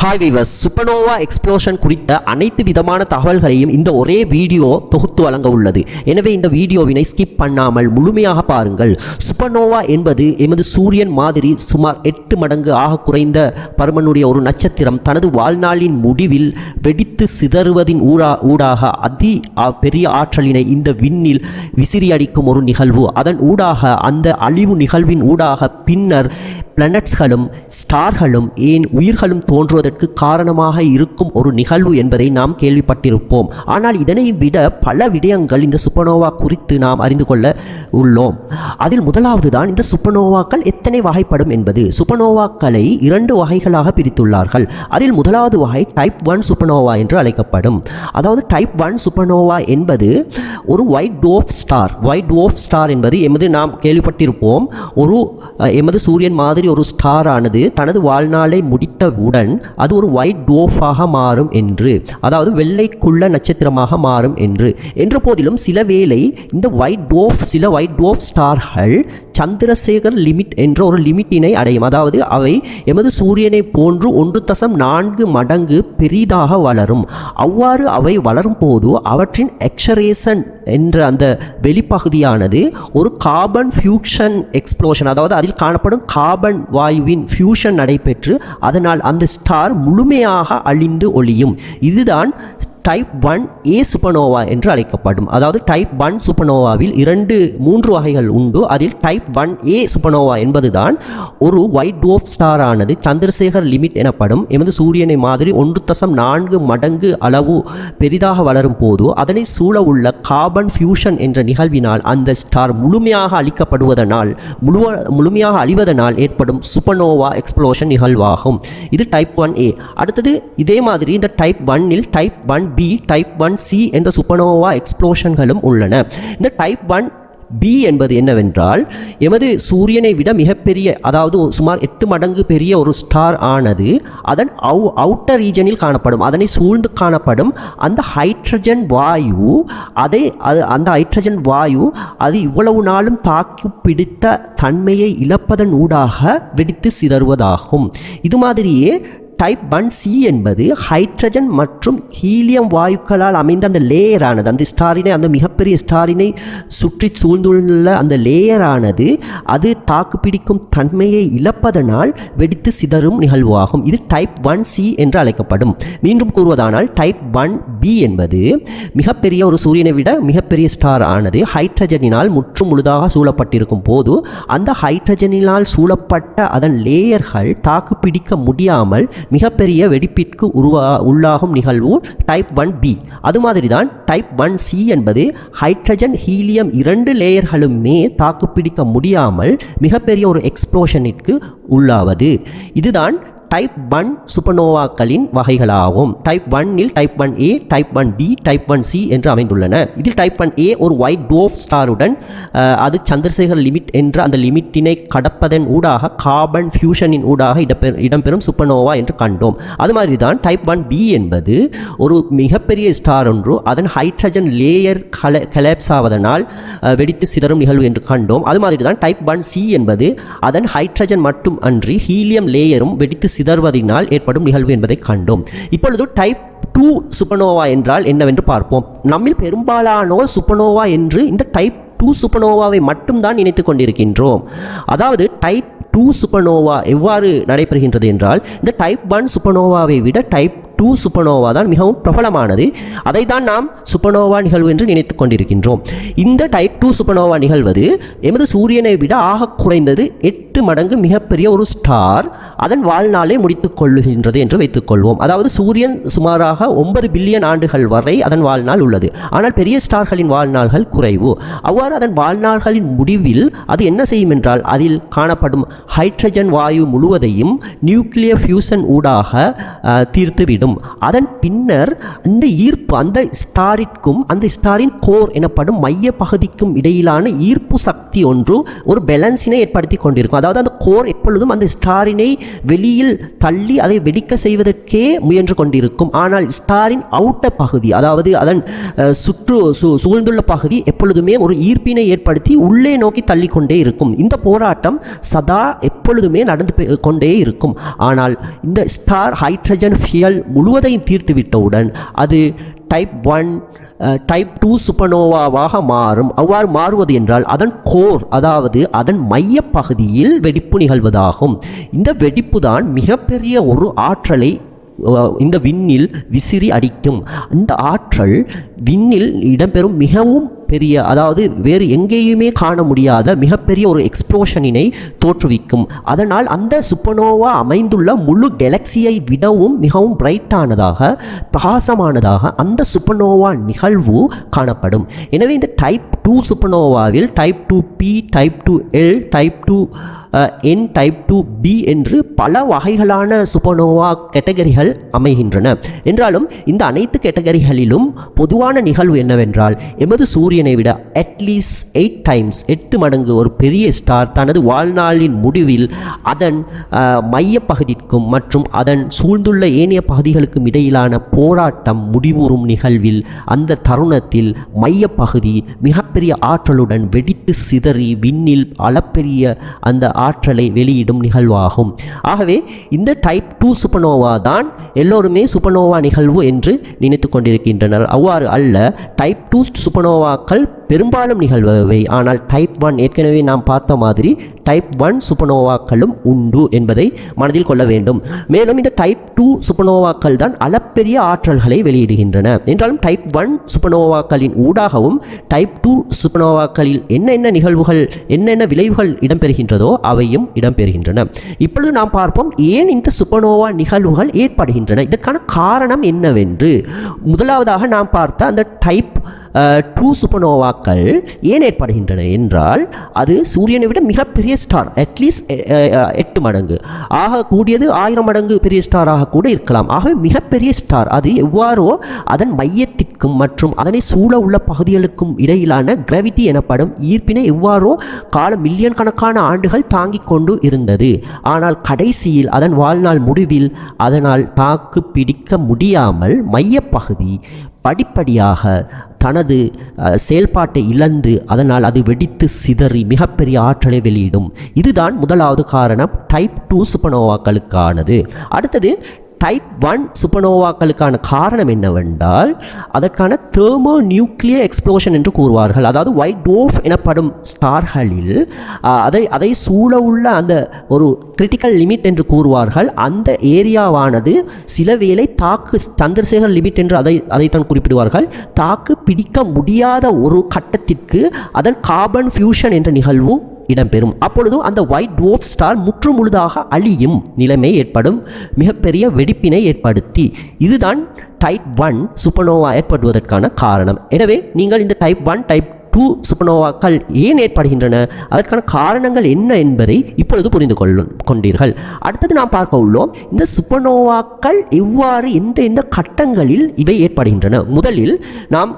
Hi viewers சுப்பனோவா explosion குறித்த அனைத்து விதமான தகவல்களையும் இந்த ஒரே வீடியோ தொகுத்து வழங்க உள்ளது. எனவே இந்த வீடியோவினை ஸ்கிப் பண்ணாமல் முழுமையாக பாருங்கள். சுப்பனோவா என்பது எமது சூரியன் மாதிரி சுமார் எட்டு மடங்கு ஆக குறைந்த பருமனுடைய ஒரு நட்சத்திரம். தனது வாழ்நாளின் முடிவில் வெடித்து சிதறுவதின் ஊடா ஊடாக அதி பெரிய ஆற்றலினை இந்த விண்ணில் விசிறியடிக்கும் ஒரு நிகழ்வு. அதன் ஊடாக அந்த அழிவு நிகழ்வின் ஊடாக பின்னர் பிளனட்ஸ்களும் ஸ்டார்களும் ஏன் உயிர்களும் தோன்றுவதற்கு காரணமாக இருக்கும் ஒரு நிகழ்வு என்பதை நாம் கேள்விப்பட்டிருப்போம். ஆனால் இதனை விட பல விடயங்கள் இந்த சுப்பனோவா குறித்து நாம் அறிந்து கொள்ள உள்ளோம். அதில் முதலாவது தான் இந்த சுப்பனோவாக்கள் எத்தனை வகைப்படும் என்பது. சுப்பனோவாக்களை இரண்டு வகைகளாக பிரித்துள்ளார்கள். அதில் முதலாவது வகை டைப் ஒன் சுப்பனோவா என்று அழைக்கப்படும். அதாவது டைப் ஒன் சுப்பனோவா என்பது ஒரு white dwarf star white dwarf star என்பது எமது நாம் கேள்விப்பட்டிருப்போம். ஒரு எமது சூரியன் மாதிரி ஒரு ஸ்டார் ஆனது தனது வாழ்நாளை முடித்தவுடன் அது ஒரு ஒயிட் டோஃபாக மாறும் என்று அதாவது வெள்ளைக்குள்ள நட்சத்திரமாக மாறும் என்று. என்ற போதிலும் சில வேளை இந்த ஒயிட் டோஃப் சில ஒயிட் டோஃப் ஸ்டார்கள் சந்திரசேகர் லிமிட் என்ற ஒரு லிமிட்டினை அடையும். அதாவது அவை எமது சூரியனை போன்று ஒன்று தசம் நான்கு மடங்கு பெரிதாக வளரும். அவ்வாறு அவை வளரும் போது அவற்றின் எக்ஸரேசன் என்ற அந்த வெளிப்பகுதியானது ஒரு கார்பன் ஃபியூஷன் எக்ஸ்ப்ளோஷன் அதாவது அதில் காணப்படும் கார்பன் வாயுவின் ஃபியூஷன் நடைபெற்று அதனால் அந்த ஸ்டார் முழுமையாக அழிந்து ஒளியும். இதுதான் டைப் ஒன் ஏ சுப்பனோவா என்று அழைக்கப்படும். அதாவது டைப் ஒன் சுப்பனோவாவில் இரண்டு மூன்று வகைகள் உண்டு. அதில் டைப் ஒன் ஏ சுப்பனோவா என்பதுதான் ஒரு ஒயிட் டோஃப் ஸ்டார் ஆனது சந்திரசேகர் லிமிட் எனப்படும் எமது சூரியனை மாதிரி ஒன்று தசம் நான்கு மடங்கு அளவு பெரிதாக வளரும் போது அதனை சூழ உள்ள கார்பன் ஃபியூஷன் என்ற நிகழ்வினால் அந்த ஸ்டார் முழுமையாக அழிக்கப்படுவதனால் முழுவ முழுமையாக அழிவதனால் ஏற்படும் சுப்பனோவா எக்ஸ்ப்ளோஷன் நிகழ்வாகும். இது டைப் ஒன் ஏ அடுத்தது இதே மாதிரி இந்த டைப் ஒன்னில் type one B type one C என்ற சுப்பனோவா எக்ஸ்ப்ளோஷன்களும் உள்ளன. இந்த டைப் ஒன் பி என்பது என்னவென்றால் எமது சூரியனை விட மிகப்பெரிய அதாவது சுமார் எட்டு மடங்கு பெரிய ஒரு ஸ்டார் ஆனது அதன் அவு அவுட்டர் ரீஜனில் காணப்படும். அதனை சூழ்ந்து காணப்படும் அந்த ஹைட்ரஜன் வாயு அதை அது அந்த ஹைட்ரஜன் வாயு அது இவ்வளவு நாளும் தாக்கி பிடித்த தன்மையை இழப்பதன் ஊடாக வெடித்து சிதறுவதாகும். இது மாதிரியே டைப் ஒன் சி என்பது ஹைட்ரஜன் மற்றும் ஹீலியம் வாயுக்களால் அமைந்த அந்த லேயரானது அந்த ஸ்டாரினை அந்த மிகப்பெரிய ஸ்டாரினை சுற்றி சூழ்ந்துள்ள அந்த லேயரானது அது தாக்குப்பிடிக்கும் தன்மையை இழப்பதனால் வெடித்து சிதறும் நிகழ்வாகும். இது டைப் ஒன் சி என்று அழைக்கப்படும். மீண்டும் கூறுவதானால் டைப் ஒன் பி என்பது மிகப்பெரிய ஒரு சூரியனை விட மிகப்பெரிய ஸ்டார் ஆனது. ஹைட்ரஜனினால் முற்றும் முழுதாக சூழப்பட்டிருக்கும் போது அந்த ஹைட்ரஜனினால் சூழப்பட்ட அதன் லேயர்கள் தாக்குப்பிடிக்க முடியாமல் மிகப்பெரிய வெடிப்பிற்கு உருவா உள்ளாகும் நிகழ்வு டைப் ஒன் பி அது மாதிரி தான் டைப் ஒன் சி என்பது ஹைட்ரஜன் ஹீலியம் இரண்டு லேயர்களுமே தாக்குப்பிடிக்க முடியாமல் மிகப்பெரிய ஒரு எக்ஸ்ப்ளோஷனிற்கு உள்ளாவது. இதுதான் டைப் ஒன் சுப்பனோவாக்களின் வகைகளாகும். டைப் ஒன்னில் type one A type one B type one C என்று அமைந்துள்ளன. இதில் டைப் ஒன் ஏ ஒரு ஒயிட் டோஃப் ஸ்டாருடன் அது சந்திரசேகர் லிமிட் என்ற அந்த லிமிட்டினை கடப்பதன் ஊடாக கார்பன் ஃபியூஷனின் ஊடாக இடம்பெறும் இடம்பெறும் சுப்பனோவா என்று கண்டோம். அது மாதிரி தான் டைப் ஒன் பி என்பது ஒரு மிகப்பெரிய ஸ்டார் ஒன்று. அதன் ஹைட்ரஜன் லேயர் கல கலாப்ஸ் ஆவதனால் வெடித்து சிதறும் நிகழ்வு என்று கண்டோம். அது மாதிரி தான் டைப் ஒன் சி என்பது அதன் ஹைட்ரஜன் மட்டும் அன்றி ஹீலியம் லேயரும் வெடித்து சிதறுவதினால் ஏற்படும் நிகழ்வு என்பதை கண்டோம். இப்பொழுது டைப் டூ சுப்பனோவா என்றால் என்னவென்று பார்ப்போம். நம்மில் பெரும்பாலானோர் சுப்பனோவா என்று இந்த டைப் டூ சுப்பனோவாவை மட்டும்தான் நினைத்து கொண்டிருக்கின்றோம். அதாவது டைப் டூ சுப்பனோவா எவ்வாறு நடைபெறுகின்றது என்றால் இந்த டைப் ஒன் சுப்பனோவாவை விட டைப் டூ சுப்பனோவா தான் மிகவும் பிரபலமானது. அதை தான் நாம் சுப்பனோவா நிகழ்வு என்று நினைத்து கொண்டிருக்கின்றோம். இந்த டைப் டூ சுப்பனோவா நிகழ்வது எமது சூரியனை விட ஆக குறைந்தது எட்டு மடங்கு மிகப்பெரிய ஒரு ஸ்டார் அதன் வாழ்நாளை முடித்துக் கொள்ளுகின்றது என்று வைத்துக்கொள்வோம். அதாவது சூரியன் சுமாராக ஒன்பது பில்லியன் ஆண்டுகள் வரை அதன் வாழ்நாள் உள்ளது. ஆனால் பெரிய ஸ்டார்களின் வாழ்நாள்கள் குறைவு. அவ்வாறு அதன் வாழ்நாள்களின் முடிவில் அது என்ன செய்யும் என்றால் அதில் காணப்படும் ஹைட்ரஜன் வாயு முழுவதையும் நியூக்ளியர் ஃபியூசன் ஊடாக தீர்த்துவிடும். அதன் பின்னர் இந்த ஈர்ப்பு அந்த ஸ்டாரிற்கும் அந்த ஸ்டாரின் கோர் எனப்படும் மைய பகுதிக்கும் இடையிலான ஈர்ப்பு சக்தி ஒன்று ஒரு பேலன்ஸினை ஏற்படுத்தி கொண்டிருக்கும். அதாவது அதாவது அந்த கோர் எப்பொழுதும் அந்த ஸ்டாரினை வெளியில் தள்ளி அதை வெடிக்க செய்வதற்கே முயன்று கொண்டிருக்கும். ஆனால் ஸ்டாரின் அவுட்ட பகுதி அதாவது அதன் சுற்று சு சூழ்ந்துள்ள பகுதி எப்பொழுதுமே ஒரு ஈர்ப்பினை ஏற்படுத்தி உள்ளே நோக்கி தள்ளிக்கொண்டே இருக்கும். இந்த போராட்டம் சதா எப்பொழுதுமே நடந்து பெ- கொண்டே இருக்கும். ஆனால் இந்த ஸ்டார் ஹைட்ரஜன் ஃபியல் முழுவதையும் தீர்த்துவிட்டவுடன் அது டைப் ஒன் டைப் டூ சுப்பனோவாவாக மாறும். அவ்வாறு மாறுவது என்றால் அதன் கோர் அதாவது அதன் மைய பகுதியில் வெடிப்பு நிகழ்வதாகும். இந்த வெடிப்பு தான் மிகப்பெரிய ஒரு ஆற்றலை இந்த விண்ணில் விசிறி அடிக்கும். இந்த ஆற்றல் விண்ணில் இடம்பெறும் மிகவும் பெரிய அதாவது வேறு எங்கேயுமே காண முடியாத மிகப்பெரிய ஒரு எக்ஸ்ப்ளோஷனினை தோற்றுவிக்கும். அதனால் அந்த சுப்பனோவா அமைந்துள்ள முழு கெலக்சியை விடவும் மிகவும் பிரைட்டானதாக பிரகாசமானதாக அந்த சுப்பனோவா நிகழ்வு காணப்படும். எனவே இந்த type two சுப்பனோவாவில் type two B type two L type two N type two P என்று பல வகைகளான சுப்பனோவா கேட்டகரிகள் அமைகின்றன. என்றாலும் இந்த அனைத்து கேட்டகரிகளிலும் பொதுவான நிகழ்வு என்னவென்றால் எமது சூரியனை விட அட்லீஸ்ட் எயிட் டைம்ஸ் எட்டு மடங்கு ஒரு பெரிய ஸ்டார் தனது வாழ்நாளின் முடிவில் அதன் uh, மையப்பகுதிக்கும் மற்றும் அதன் சூழ்ந்துள்ள ஏனைய பகுதிகளுக்கும் இடையிலான போராட்டம் முடிவுறும் நிகழ்வில் அந்த தருணத்தில் மையப்பகுதி மிகப்பெரிய ஆற்றலுடன் வெடித்து சிதறி விண்ணில் அளப்பெரிய அந்த ஆற்றலை வெளியிடும் நிகழ்வாகும். ஆகவே இந்த டைப் டூ சுப்பனோவா தான் எல்லோருமே சுப்பனோவா நிகழ்வு என்று நினைத்து கொண்டிருக்கின்றனர். அவ்வாறு அல்ல டைப் டூ சுப்பனோவாக்கள் பெரும்பாலும் நிகழ்பவை. ஆனால் டைப் ஒன் ஏற்கனவே நாம் பார்த்த மாதிரி டைப் ஒன் சுப்பனோவாக்களும் உண்டு என்பதை மனதில் கொள்ள வேண்டும். மேலும் இந்த டைப் டூ சுப்பனோவாக்கள் தான் அளப்பெரிய ஆற்றல்களை வெளியிடுகின்றன. என்றாலும் டைப் ஒன் சுப்பனோவாக்களின் ஊடாகவும் டைப் டூ சுப்பனோவாக்களில் என்னென்ன நிகழ்வுகள் என்னென்ன விளைவுகள் இடம்பெறுகின்றதோ அவையும் இடம்பெறுகின்றன. இப்பொழுது நாம் பார்ப்போம் ஏன் இந்த சுப்பனோவா நிகழ்வுகள் ஏற்படுகின்றன? இதற்கான காரணம் என்னவென்று. முதலாவதாக நாம் பார்த்த அந்த டைப் டூ சூப்பர்னோவாக்கள் ஏன் ஏற்படுகின்றன என்றால் அது சூரியனை விட மிகப்பெரிய ஸ்டார் அட்லீஸ்ட் எட்டு மடங்கு. ஆக கூடியது ஆயிரம் மடங்கு பெரிய ஸ்டாராக கூட இருக்கலாம். ஆகவே மிகப்பெரிய ஸ்டார் அது எவ்வாறோ அதன் மையத்திற்கும் மற்றும் அதனை சூழ உள்ள பகுதிகளுக்கும் இடையிலான கிராவிட்டி எனப்படும் ஈர்ப்பினை எவ்வாறோ கால மில்லியன் கணக்கான ஆண்டுகள் தாங்கிக் கொண்டு இருந்தது. ஆனால் கடைசியில் அதன் வாழ்நாள் முடிவில் அதனால் தாக்கு பிடிக்க முடியாமல் மையப்பகுதி படிப்படியாக தனது செயல்பாட்டை இழந்து அதனால் அது வெடித்து சிதறி மிகப்பெரிய ஆற்றலை வெளியிடும். இதுதான் முதலாவது காரணம். டைப் டூ சுப்பனோவாக்களுக்கானது அடுத்தது டைப் ஒன் சுப்பனோவாக்களுக்கான காரணம் என்னவென்றால் அதற்கான தேர்மோ நியூக்ளியர் எக்ஸ்ப்ளோஷன் என்று கூறுவார்கள். அதாவது ஒயிட் டோஃப் எனப்படும் ஸ்டார்களில் அதை அதை சூழ உள்ள அந்த ஒரு கிரிட்டிக்கல் லிமிட் என்று கூறுவார்கள். அந்த ஏரியாவானது சில வேளை தாக்கு சந்திரசேகர் லிமிட் என்று அதை அதைத்தான் குறிப்பிடுவார்கள். தாக்கு பிடிக்க முடியாத ஒரு கட்டத்திற்கு அதன் கார்பன் ஃபியூஷன் என்ற நிகழ்வும் இடம்பெறும். அப்பொழுதும் அந்த ஒயிட் டுவோஃப் ஸ்டார் முற்றுமுழுதாக அழியும் நிலைமை ஏற்படும். மிகப்பெரிய வெடிப்பினை ஏற்படுத்தி. இதுதான் டைப் ஒன் சுப்பனோவா ஏற்படுவதற்கான காரணம். எனவே நீங்கள் இந்த டைப் ஒன் டைப் டூ சுப்பனோவாக்கள் ஏன் ஏற்படுகின்றன? அதற்கான காரணங்கள் என்ன என்பதை இப்பொழுது புரிந்து கொள்ளும் கொண்டீர்கள். அடுத்தது நாம் பார்க்க உள்ளோம் இந்த சுப்பனோவாக்கள் எவ்வாறு எந்த எந்த கட்டங்களில் இவை ஏற்படுகின்றன? முதலில் நாம்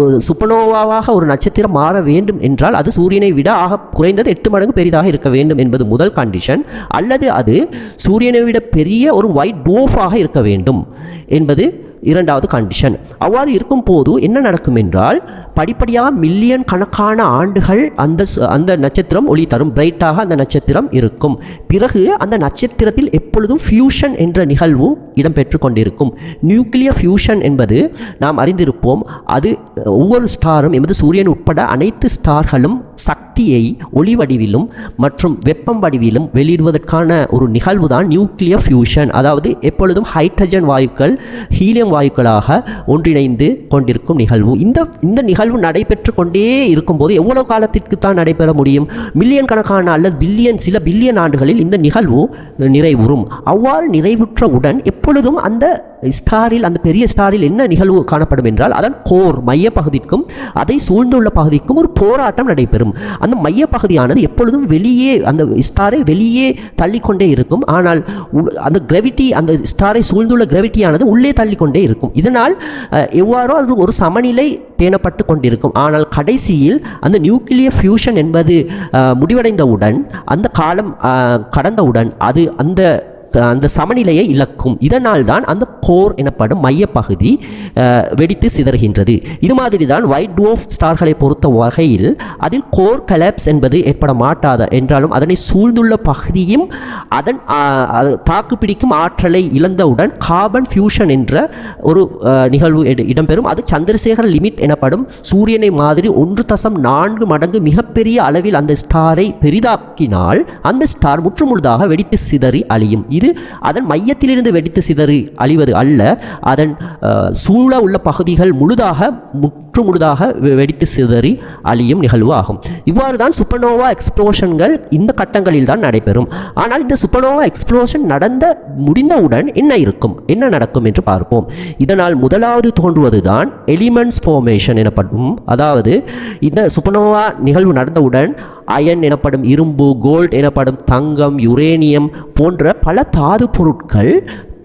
ஒரு சுப்பனோவாவாக ஒரு நட்சத்திரம் மாற வேண்டும் என்றால் அது சூரியனை விட ஆக குறைந்தது எட்டு மடங்கு பெரிதாக இருக்க வேண்டும் என்பது முதல் கண்டிஷன் அல்லது அது சூரியனை விட பெரிய ஒரு ஒயிட் டோஃபாக இருக்க வேண்டும் என்பது இரண்டாவது கண்டிஷன் அவ்வாறு இருக்கும் போது என்ன நடக்கும் என்றால் படிப்படியாக மில்லியன் கணக்கான ஆண்டுகள் அந்த அந்த நட்சத்திரம் ஒளி தரும் பிரைட்டாக அந்த நட்சத்திரம் இருக்கும். பிறகு அந்த நட்சத்திரத்தில் எப்பொழுதும் ஃபியூஷன் என்ற நிகழ்வு இடம்பெற்று கொண்டிருக்கும். நியூக்ளியர் ஃபியூஷன் என்பது நாம் அறிந்திருப்போம் அது ஒவ்வொரு ஸ்டாரும் எமது சூரியன் உட்பட அனைத்து ஸ்டார்களும் சக்தியை ஒளி வடிவிலும் மற்றும் வெப்பம் வடிவிலும் வெளியிடுவதற்கான ஒரு நிகழ்வு தான் நியூக்ளியர் ஃபியூஷன் அதாவது எப்பொழுதும் ஹைட்ரஜன் வாயுக்கள் ஹீலியம் வாயுக்களாக ஒன்றிணைந்து கொண்டிருக்கும் நிகழ்வு. இந்த இந்த நிகழ்வு நடைபெற்று கொண்டே இருக்கும்போது எவ்வளவு காலத்திற்கு தான் நடைபெற முடியும்? மில்லியன் கணக்கான அல்லது பில்லியன் சில பில்லியன் ஆண்டுகளில் இந்த நிகழ்வு நிறைவுறும். அவ்வாறு நிறைவுற்றவுடன் எப்பொழுதும் அந்த ஸ்டாரில் அந்த பெரிய ஸ்டாரில் என்ன நிகழ்வு காணப்படும் என்றால் அதன் கோர் மைய பகுதிக்கும் அதை சூழ்ந்துள்ள பகுதிக்கும் ஒரு போராட்டம் நடைபெறும். அந்த மைய பகுதியானது எப்பொழுதும் வெளியே அந்த ஸ்டாரை வெளியே தள்ளிக்கொண்டே இருக்கும். ஆனால் அந்த கிரவிட்டி அந்த ஸ்டாரை சூழ்ந்துள்ள கிரவிட்டியானது உள்ளே தள்ளிக்கொண்டே இருக்கும். இதனால் எவ்வாறோ அது ஒரு சமநிலை பேணப்பட்டு கொண்டிருக்கும். ஆனால் கடைசியில் அந்த நியூக்ளியர் ஃபியூஷன் என்பது முடிவடைந்தவுடன் அந்த காலம் கடந்தவுடன் அது அந்த அந்த சமநிலையை இழக்கும். இதனால் தான் அந்த கோர் எனப்படும் மையப்பகுதி வெடித்து சிதறுகின்றது. இது மாதிரி தான் ஒயிட் டுவோஃப் ஸ்டார்களை பொறுத்த வகையில் அதில் கோர் கலாப்ஸ் என்பது ஏற்பட மாட்டாத என்றாலும் அதனை சூழ்ந்துள்ள பகுதியும் அதன் தாக்குப்பிடிக்கும் ஆற்றலை இழந்தவுடன் கார்பன் ஃபியூஷன் என்ற ஒரு நிகழ்வு இடம்பெறும். அது சந்திரசேகர லிமிட் எனப்படும் சூரியனை மாதிரி ஒன்று தசம் நான்கு மடங்கு மிகப்பெரிய அளவில் அந்த ஸ்டாரை பெரிதாக்கினால் அந்த ஸ்டார் முற்றுமுழுதாக வெடித்து சிதறி அழியும். இது அதன் மையத்திலிருந்து வெடித்து சிதறி அழிவது அல்ல. அதன் சூழ உள்ள பகுதிகள் முழுதாக முற்றுமுழுதாக வெ- வெடித்து சிதறி அழியும் நிகழ்வு ஆகும். இவ்வாறு தான் சுப்பனோவா எக்ஸ்ப்ளோஷன்கள் இந்த கட்டங்களில் தான் நடைபெறும். ஆனால் இந்த சுப்பனோவா எக்ஸ்ப்ளோஷன் நடந்த முடிந்தவுடன் என்ன இருக்கும்? என்ன நடக்கும் என்று பார்ப்போம். இதனால் முதலாவது தோன்றுவது தான் எலிமெண்ட்ஸ் ஃபார்மேஷன் எனப்படும் அதாவது இந்த சுப்பனோவா நிகழ்வு நடந்தவுடன் அயன் எனப்படும் இரும்பு கோல்ட் எனப்படும் தங்கம் யுரேனியம் போன்ற பல தாது பொருட்கள்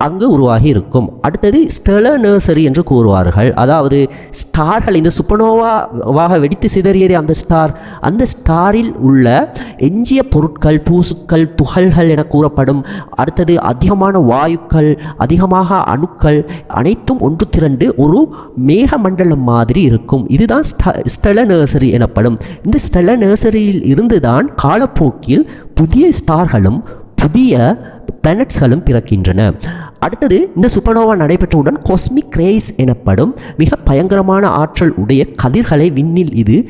அங்கு உருவாகி இருக்கும். அடுத்தது ஸ்டெலர் நர்சரி என்று கூறுவார்கள். அதாவது ஸ்டார்கள் இந்த சுப்பனோவாவாக வெடித்து சிதறியது அந்த ஸ்டார். அந்த ஸ்டாரில் உள்ள எஞ்சிய பொருட்கள் பூசுக்கள் துகள்கள் என கூறப்படும். அடுத்தது அதிகமான வாயுக்கள் அதிகமாக அணுக்கள் அனைத்தும் ஒன்று திரண்டு ஒரு மேகமண்டலம் மாதிரி இருக்கும். இதுதான் ஸ்டெல நர்சரி எனப்படும். இந்த ஸ்டெல நர்சரியில் இருந்து தான் காலப்போக்கில் புதிய ஸ்டார்களும் புதிய பிளானட்ஸ்களும் பிறக்கின்றன. அடுத்தது இந்த சுப்பனோவா நடைபெற்றவுடன் கொஸ்மிக் ரேஸ் எனப்படும் மிக பயங்கரமான ஆற்றல் உடைய கதிர்களை விண்ணில் இது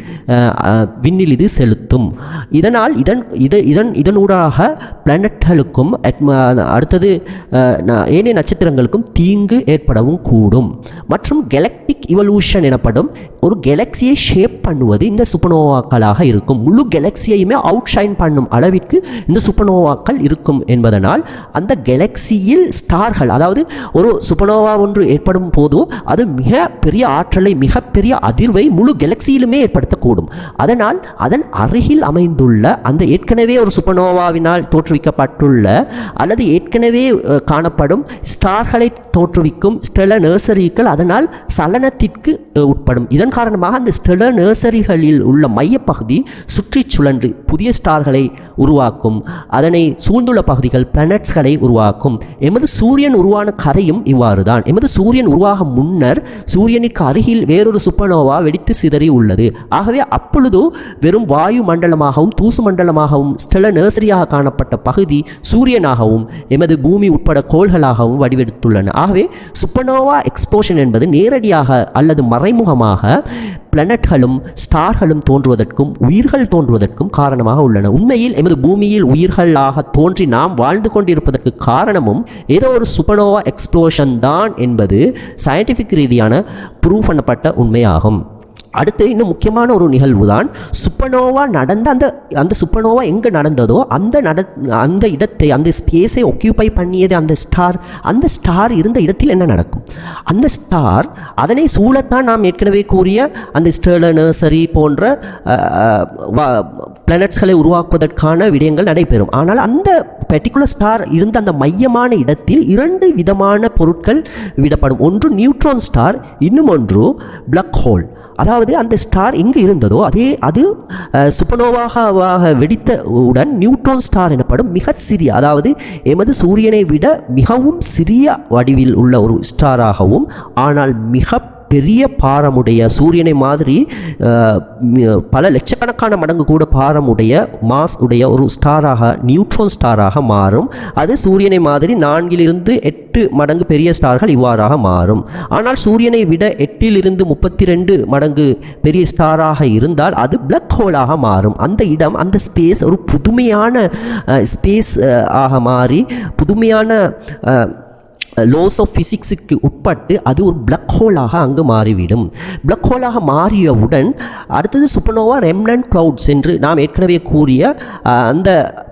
விண்ணில் இது செலுத்தும். இதனால் இதன் இது இதன் இதனூடாக பிளானட்களுக்கும் அடுத்தது ந- ஏனைய நட்சத்திரங்களுக்கும் தீங்கு ஏற்படவும் கூடும். மற்றும் கெலக்டிக் இவல்யூஷன் எனப்படும் ஒரு கெலக்சியை ஷேப் பண்ணுவது இந்த சுப்பனோவாக்களாக இருக்கும். முழு கெலக்சியையுமே அவுட் ஷைன் பண்ணும் அளவிற்கு இந்த சுப்பனோவாக்கள் இருக்கும் என்பதனால் அந்த கெலக்சியில் ஸ்டார்கள் அதாவது ஒரு சுப்பனோவா ஒன்று ஏற்படும் போது அது மிக பெரிய ஆற்றலை மிகப்பெரிய அதிர்வை முழு கெலக்சியிலுமே ஏற்படுத்தக்கூடும். அதனால் அதன் அருகில் அமைந்துள்ள அந்த ஏற்கனவே ஒரு சுப்பனோவாவினால் தோற்றுவிக்கப்பட்டுள்ள அல்லது ஏற்கனவே காணப்படும் ஸ்டார்களை தோற்றுவிக்கும் ஸ்டெல நர்சரிகள் அதனால் சலனத்திற்கு உட்படும். இதன் காரணமாக அந்த ஸ்டெல நர்சரிகளில் உள்ள மையப்பகுதி சுற்றி சுழன்று புதிய ஸ்டார்களை உருவாக்கும். அதனை சூழ்ந்துள்ள பகுதிகள் பிளானட்ஸ்களை உருவாக்கும். எமது சூரியன் உருவான கதையும் இவ்வாறு தான் எமது சூரியன் உருவாக முன்னர் சூரியனுக்கு அருகில் வேறொரு சுப்பனோவா வெடித்து சிதறி உள்ளது. ஆகவே அப்பொழுது வெறும் வாயு மண்டலமாகவும் தூசு மண்டலமாகவும் ஸ்டெல நர்சரியாக காணப்பட்ட பகுதி சூரியனாகவும் எமது பூமி உட்பட கோள்களாகவும் வடிவெடுத்துள்ளன. ஆகவே சுப்பனோவா எக்ஸ்போஷன் என்பது நேரடியாக அல்லது மறைமுகமாக பிளானட்களும் ஸ்டார்களும் தோன்றுவதற்கும் உயிர்கள் தோன்றுவதற்கும் காரணமாக உள்ளன. உண்மையில் எமது பூமியில் உயிர்களாக தோன்றி நாம் வாழ்ந்து கொண்டிருப்பதற்கு காரணமும் ஏதோ ஒரு சுபனோவா எக்ஸ்ப்ளோஷன் தான் என்பது சயின்டிஃபிக் ரீதியான ப்ரூவ் பண்ணப்பட்ட உண்மையாகும். அடுத்து இன்னும் முக்கியமான ஒரு நிகழ்வு தான் சுப்பனோவா நடந்த அந்த அந்த சுப்பனோவா எங்கே நடந்ததோ அந்த நட அந்த இடத்தை அந்த ஸ்பேஸை ஒக்கியூபை பண்ணியது அந்த ஸ்டார் அந்த ஸ்டார் இருந்த இடத்தில் என்ன நடக்கும்? அந்த ஸ்டார் அதனை சூழத்தான் நாம் ஏற்கனவே கூறிய அந்த ஸ்டேர்ல நர்சரி போன்ற பிளானட்ஸ்களை உருவாக்குவதற்கான விடயங்கள் நடைபெறும். ஆனால் அந்த பெர்டிகுலர் ஸ்டார் இருந்த அந்த மையமான இடத்தில் இரண்டு விதமான பொருட்கள் விடப்படும். ஒன்று நியூட்ரான் ஸ்டார் இன்னும் ஒன்று பிளக் ஹோல் அதாவது அந்த ஸ்டார் எங்கே இருந்ததோ அதே அது சுப்பனோவாக வெடித்த உடன் நியூட்ரான் ஸ்டார் எனப்படும் மிக சிறிய அதாவது எமது சூரியனை விட மிகவும் சிறிய வடிவில் உள்ள ஒரு ஸ்டாராகவும் ஆனால் மிக பெரிய பாரமுடைய சூரியனை மாதிரி பல லட்சக்கணக்கான மடங்கு கூட பாரமுடைய மாஸ் உடைய ஒரு ஸ்டாராக நியூட்ரான் ஸ்டாராக மாறும். அது சூரியனை மாதிரி நான்கிலிருந்து எட்டு மடங்கு பெரிய ஸ்டார்கள் இவ்வாறாக மாறும். ஆனால் சூரியனை விட எட்டிலிருந்து முப்பத்தி ரெண்டு மடங்கு பெரிய ஸ்டாராக இருந்தால் அது பிளக் ஹோலாக மாறும். அந்த இடம் அந்த ஸ்பேஸ் ஒரு புதுமையான ஸ்பேஸ் ஆக மாறி புதுமையான லோஸ் ஆஃப் ஃபிசிக்ஸுக்கு உட்பட்டு அது ஒரு பிளக் ஹோலாக அங்கு மாறிவிடும். பிளக் ஹோலாக மாறியவுடன் அடுத்தது சுப்பனோவா ரெம்லண்ட் க்ளவுட்ஸ் என்று நாம் ஏற்கனவே கூறிய அந்த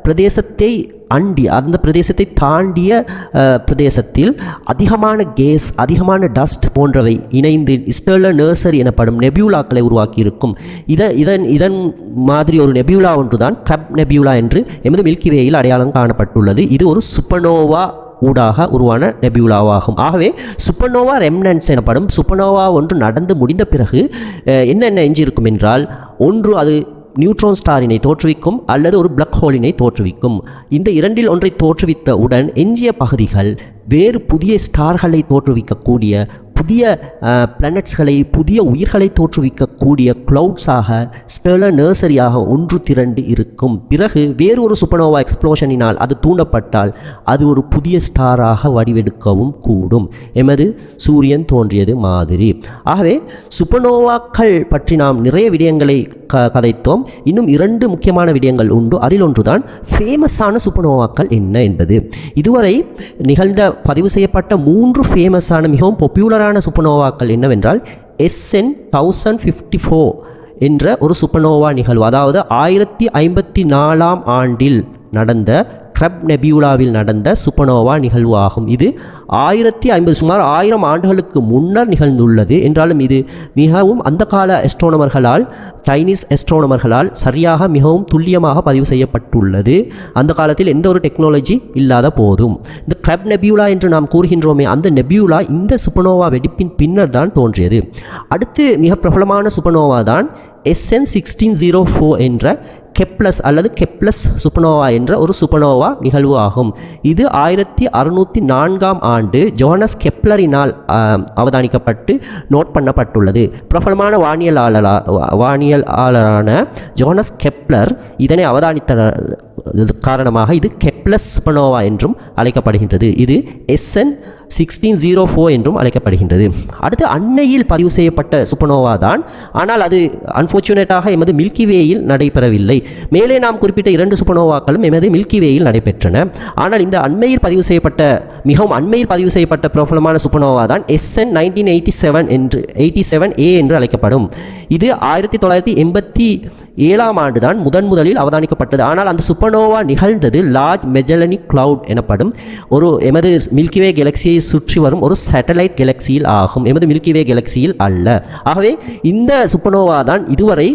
பிரதேசத்தை அண்டி அந்த பிரதேசத்தை தாண்டிய பிரதேசத்தில் அதிகமான கேஸ் அதிகமான டஸ்ட் போன்றவை இணைந்து ஸ்டெர்லர் நர்சரி எனப்படும் நெபியூலாக்களை உருவாக்கியிருக்கும். இதன் இதன் இதன் மாதிரி ஒரு நெபியூலா ஒன்றுதான் கிரப் நெபியூலா என்று எமது மில்கி வேயில் அடையாளம் காணப்பட்டுள்ளது. இது ஒரு சுப்பனோவா ஊடாக உருவான நெபியூலாவாகும். ஆகவே சுப்பனோவா ரெம்னன்ஸ் எனப்படும் சுப்பனோவா ஒன்று நடந்து முடிந்த பிறகு என்னென்ன எஞ்சியிருக்கும் என்றால் ஒன்று அது நியூட்ரான் ஸ்டாரினை தோற்றுவிக்கும் அல்லது ஒரு பிளக் ஹோலினை தோற்றுவிக்கும். இந்த இரண்டில் ஒன்றை தோற்றுவித்த உடன் எஞ்சிய பகுதிகள் வேறு புதிய ஸ்டார்களை தோற்றுவிக்கக்கூடிய புதிய பிளானட்ஸ்களை புதிய உயிர்களை தோற்றுவிக்கக்கூடிய க்ளவுட்ஸாக ஸ்டெர்லர் நர்சரியாக ஒன்று திரண்டு இருக்கும். பிறகு வேறு ஒரு சுப்பனோவா எக்ஸ்ப்ளோஷனினால் அது தூண்டப்பட்டால் அது ஒரு புதிய ஸ்டாராக வடிவெடுக்கவும் கூடும். எமது சூரியன் தோன்றியது மாதிரி. ஆகவே சுப்பனோவாக்கள் பற்றி நாம் நிறைய விடயங்களை க கதைத்தோம். இன்னும் இரண்டு முக்கியமான விடயங்கள் உண்டு. அதில் ஒன்றுதான் ஃபேமஸான சுப்பனோவாக்கள் என்ன என்பது. இதுவரை நிகழ்ந்த பதிவு செய்யப்பட்ட மூன்று ஃபேமஸான மிகவும் பாப்புலரான சுப்பனோவாக்கள் என்னவென்றால் எஸ்என் தௌசண்ட் ஃபிஃப்டி ஃபோர் என்ற ஒரு சுப்பனோவா நிகழ்வு. அதாவது ஆயிரத்தி ஐம்பத்தி நாலாம் ஆண்டில் நடந்த கிரப் நெபியூலாவில் நடந்த சுப்பனோவா நிகழ்வு ஆகும். இது ஆயிரத்தி ஐம்பது சுமார் ஆயிரம் ஆண்டுகளுக்கு முன்னர் நிகழ்ந்துள்ளது. என்றாலும் இது மிகவும் அந்த கால எஸ்ட்ரோனமர்களால் சைனீஸ் எஸ்ட்ரோனமர்களால் சரியாக மிகவும் துல்லியமாக பதிவு செய்யப்பட்டுள்ளது. அந்த காலத்தில் எந்த ஒரு டெக்னாலஜி இல்லாத போதும். இந்த கிரப் நெபியூலா என்று நாம் கூறுகின்றோமே அந்த நெபியூலா இந்த சுப்பனோவா வெடிப்பின் பின்னர் தான் தோன்றியது. அடுத்து மிக பிரபலமான சுப்பனோவா தான் எஸ்என் சிக்ஸ்டீன் ஜீரோ ஃபோர் என்ற கெப்ளஸ் அல்லது கெப்ளஸ் சுப்பனோவா என்ற ஒரு சுப்பனோவா நிகழ்வு ஆகும் இது ஆயிரத்தி அறுநூற்றி நான்காம் ஆண்டு ஜோனஸ் கெப்லரினால் அவதானிக்கப்பட்டு நோட் பண்ணப்பட்டுள்ளது. பிரபலமான வானியலாளரா வானியலாளரான ஜோனஸ் கெப்லர் இதனை அவதானித்த காரணமாக இது கெப்லஸ் பனோவா என்றும் அழைக்கப்படுகின்றது. இது எஸ்என் சிக்ஸ்டீன் ஜீரோ ஃபோர் என்றும் அழைக்கப்படுகின்றது. அடுத்து அன்னையில் பதிவு செய்யப்பட்ட சுப்பனோவா தான். ஆனால் அது அன்ஃபார்ச்சுனேட்டாக எமது மில்கி வேயில் நடைபெறவில்லை. மேலே நாம் குறிப்பிட்ட இரண்டு சுப்பனோவாக்களும் எமது மில்கி வேயில் நடைபெற்றன. ஆனால் இந்த அண்மையில் பதிவு செய்யப்பட்ட மிகவும் அண்மையில் பதிவு செய்யப்பட்ட பிரபலமான சுப்பனோவா தான் எஸ்என் நைன்டீன் எயிட்டி செவன் என்று எயிட்டி செவன் ஏ என்று அழைக்கப்படும். இது ஆயிரத்தி தொள்ளாயிரத்தி எண்பத்தி ஏழாம் ஆண்டு தான் முதன் முதலில் அவதானிக்கப்பட்டது. ஆனால் அந்த சுப்பனோவா நிகழ்ந்தது லார்ஜ் மெஜலனிக் கிளவுட் எனப்படும் ஒரு எமது மில்கிவே கெலக்சியை சுற்றி வரும் ஒரு சேட்டலைட் கெலக்சியில் ஆகும். எமது மில்கிவே கெலக்சியில் அல்ல. ஆகவே இந்த சுப்பனோவா தான் இதுவரை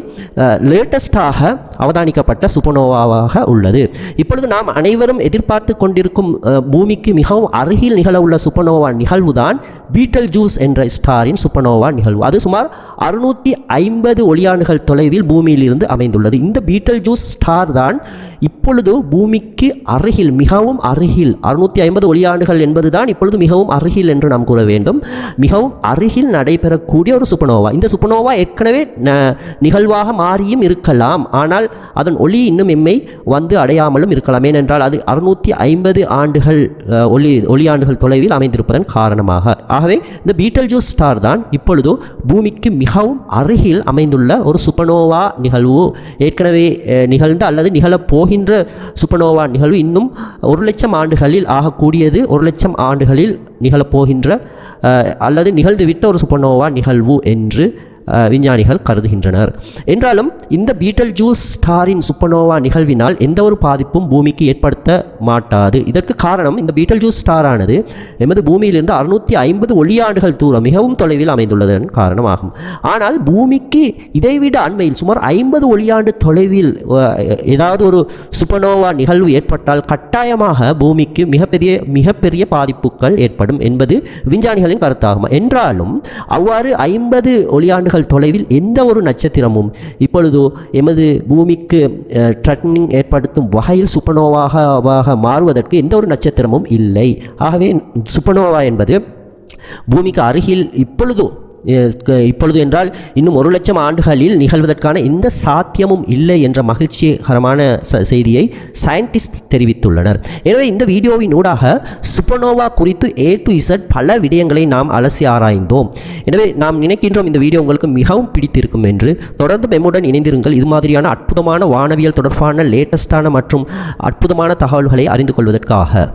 லேட்டஸ்டாக அவதானிக்கப்பட்ட சுப்பனோவாவாக உள்ளது. இப்பொழுது நாம் அனைவரும் எதிர்பார்த்து கொண்டிருக்கும் பூமிக்கு மிகவும் அருகில் நிகழவுள்ள சுப்பனோவா நிகழ்வு தான் பீட்டல் ஜூஸ் என்ற ஸ்டாரின் சுப்பனோவா நிகழ்வு. அது சுமார் அறுநூற்றி ஐம்பது ஒளியாண்டுகள் தொலைவில் பூமியிலிருந்து அமைந்துள்ளது. இந்த பீட்டல் ஜூஸ் ஸ்டார் தான் இப்பொழுது பூமிக்கு அருகில் மிகவும் அருகில் அறுநூற்றி ஐம்பது ஒளியாண்டுகள் என்பதுதான் இப்பொழுது மிகவும் அருகில் என்று நாம் கூற வேண்டும். மிகவும் அருகில் நடைபெறக்கூடிய ஒரு சுப்பனோவா இந்த சுப்பனோவா ஏற்கனவே ந- நிகழ்வாக மாறியும் இருக்கலாம். ஆனால் அதன் ஒளி இன்னும் எம்மை வந்து அடையாமலும் இருக்கலாம். ஏனென்றால் அது அறுநூற்றி ஐம்பது ஆண்டுகள் ஒளி ஒளியாண்டுகள் தொலைவில் அமைந்திருப்பதன் காரணமாக. ஆகவே இந்த பீட்டல் ஜூஸ் ஸ்டார் தான் இப்பொழுது பூமிக்கு மிகவும் அருகில் அமைந்துள்ள ஒரு சுப்பனோவா நிகழ்வு. ஏற்கனவே நிகழ்ந்த அல்லது நிகழப்போகின்ற என்ற சுப்பனோவா நிகழ்வு இன்னும் ஒரு லட்சம் ஆண்டுகளில் ஆகக்கூடியது. ஒரு லட்சம் ஆண்டுகளில் நிகழப்போகின்ற அல்லது நிகழ்ந்துவிட்ட ஒரு சுப்பனோவா நிகழ்வு என்று விஞ்ஞானிகள் கருதுகின்றனர். என்றாலும் இந்த பீட்டல் ஜூஸ் ஸ்டாரின் சுப்பனோவா நிகழ்வினால் எந்த ஒரு பாதிப்பும் பூமிக்கு ஏற்படுத்த மாட்டாது. இதற்கு காரணம் இந்த பீட்டல் ஜூஸ் ஸ்டாரானது எமது பூமியிலிருந்து அறுநூற்றி ஐம்பது ஒளியாண்டுகள் தூரம் மிகவும் தொலைவில் அமைந்துள்ளதன் காரணமாகும். ஆனால் பூமிக்கு இதைவிட அண்மையில் சுமார் ஐம்பது ஒளியாண்டு தொலைவில் ஏதாவது ஒரு சுப்பனோவா நிகழ்வு ஏற்பட்டால் கட்டாயமாக பூமிக்கு மிகப்பெரிய மிகப்பெரிய பாதிப்புகள் ஏற்படும் என்பது விஞ்ஞானிகளின் கருத்தாகும். என்றாலும் அவ்வாறு ஐம்பது ஒளியாண்டுகள் தொலைவில் எந்த ஒரு நட்சத்திரமும் இப்பொழுது எமது பூமிக்கு ட்ரட்னிங் ஏற்படுத்தும் வகையில் சுப்பனோவாக மாறுவதற்கு எந்த ஒரு நட்சத்திரமும் இல்லை. ஆகவே சுப்பனோவா என்பது பூமிக்கு அருகில் இப்பொழுதோ இப்பொழுது என்றால் இன்னும் ஒரு லட்சம் ஆண்டுகளில் நிகழ்வதற்கான எந்த சாத்தியமும் இல்லை என்ற மகிழ்ச்சிகரமான ச- செய்தியை சயின்டிஸ்ட் தெரிவித்துள்ளனர். எனவே இந்த வீடியோவின் ஊடாக சுப்பனோவா குறித்து ஏ டு இசட் பல விடயங்களை நாம் அலசி ஆராய்ந்தோம். எனவே நாம் நினைக்கின்றோம் இந்த வீடியோ உங்களுக்கு மிகவும் பிடித்திருக்கும் என்று. தொடர்ந்து மெம்முடன் இணைந்திருங்கள். இது மாதிரியான அற்புதமான வானவியல் தொடர்பான லேட்டஸ்டான மற்றும் அற்புதமான தகவல்களை அறிந்து கொள்வதற்காக.